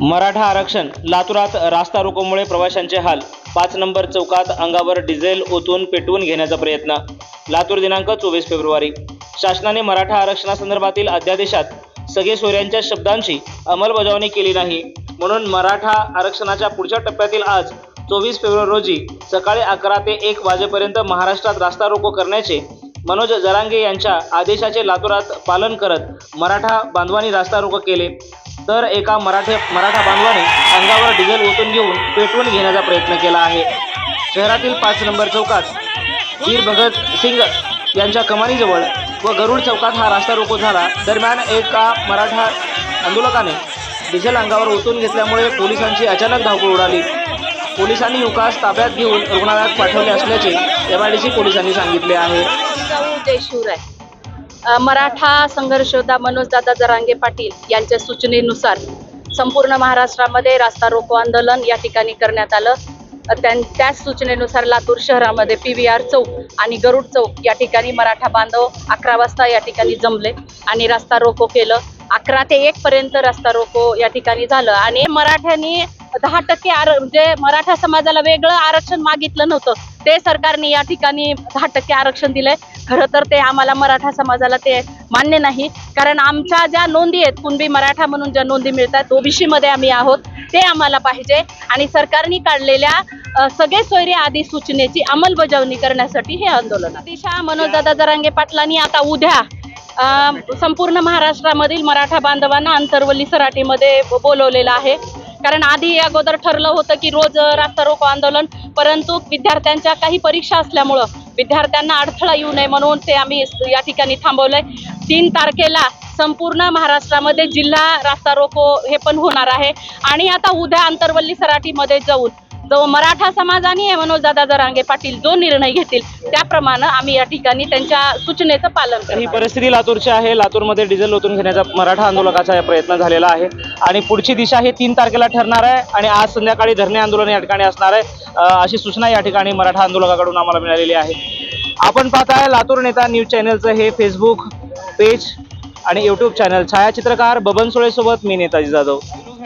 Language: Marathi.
मराठा आरक्षण लातूरात रास्ता रोकोमुळे प्रवाशांचे हाल. पाच नंबर चौकात अंगावर डिझेल ओतून पेटवून घेण्याचा प्रयत्न. लातूर दिनांक चोवीस फेब्रुवारी. शासनाने मराठा आरक्षणासंदर्भातील अध्यादेशात सगळे सोयऱ्यांच्या शब्दांची अंमलबजावणी केली नाही. म्हणून मराठा आरक्षणाच्या पुढच्या टप्प्यातील आज चोवीस फेब्रुवारी रोजी सकाळी अकरा ते एक वाजेपर्यंत महाराष्ट्रात रास्ता रोको करण्याचे मनोज जरांगे यांच्या आदेशाचे लातूरात पालन करत मराठा बांधवांनी रास्ता रोको केले. तर एका मराठे मराठा बांधवाने अंगावर डिझेल ओतून घेऊन पेटवून घेण्याचा प्रयत्न केला आहे. शहरातील पाच नंबर चौकात वीर भगत सिंग यांच्या कमानीजवळ व गरुड चौकात हा रास्ता रोको झाला. दरम्यान एका मराठा आंदोलकाने डिझेल अंगावर ओतून घेतल्यामुळे पोलिसांची अचानक धावपळ उडाली. पोलिसांनी युकास ताब्यात घेऊन रुग्णालयात पाठवले असल्याचे एम आय डी सी पोलिसांनी सांगितले आहे. मराठा संघर्ष मनोज मनोजदादा जरांगे पाटील यांच्या सूचनेनुसार संपूर्ण महाराष्ट्रामध्ये रास्ता रोको आंदोलन या ठिकाणी करण्यात आलं. त्याच सूचनेनुसार लातूर शहरामध्ये पी व्ही आर चौक आणि गरुड चौक या ठिकाणी मराठा बांधव अकरा वाजता या ठिकाणी जमले आणि रास्ता रोको केलं. अकरा ते एक पर्यंत रास्ता रोको या ठिकाणी झालं. आणि मराठ्यांनी दहा टक्के आर म्हणजे मराठा समाजाला वेगळं आरक्षण मागितलं नव्हतं. ते सरकारने या ठिकाणी दहा टक्के आरक्षण दिलंय. खरं तर ते आम्हाला मराठा समाजाला ते मान्य नाही. कारण आमच्या ज्या नोंदी आहेत कुणबी मराठा म्हणून ज्या नोंदी मिळतात ओबीसी मध्ये आम्ही आहोत ते आम्हाला पाहिजे. आणि सरकारने काढलेल्या सगळे सोयरे आदी सूचनेची अंमलबजावणी करण्यासाठी हे आंदोलन दिशा मनोजदादा जरांगे पाटलांनी आता उद्या संपूर्ण महाराष्ट्रामधील मराठा बांधवांना अंतरवली सराटीमध्ये बोलवलेलं आहे. कारण आधी अगोदर ठरलं होतं की रोज रास्ता रोको आंदोलन. परंतु विद्यार्थ्यांच्या काही परीक्षा असल्यामुळं विद्यार्थ्यांना अडथळा येऊ नये म्हणून ते आम्ही या ठिकाणी थांबवलंय. तीन तारखेला संपूर्ण महाराष्ट्रामध्ये जिल्हा रास्ता रोको हे पण होणार आहे. आणि आता उद्या अंतरवल्ली सराटीमध्ये जाऊन जो मराठा समाजाने मनोजदादा जरांगे पाटील जो निर्णय घेतील त्याप्रमाणे आम्ही या ठिकाणी त्यांच्या सूचनेचं पालन तर ही परिस्थिती लातूरची आहे. लातूरमध्ये डिझेल ओतून घेण्याचा मराठा आंदोलकाचा प्रयत्न झालेला आहे. आणि पुढची दिशा ही तीन तारखेला ठरणार आहे. आणि आज संध्याकाळी धरणे आंदोलन या ठिकाणी असणार आहे. अशी सूचना या ठिकाणी मराठा आंदोलकाकडून आम्हाला मिळालेली आहे. आपण पाहताय लातूर नेता न्यूज चॅनलचं हे फेसबुक पेज आणि यूट्यूब चॅनल छायाचित्रकार बबन सोळेसोबत मी नेताजी जाधव.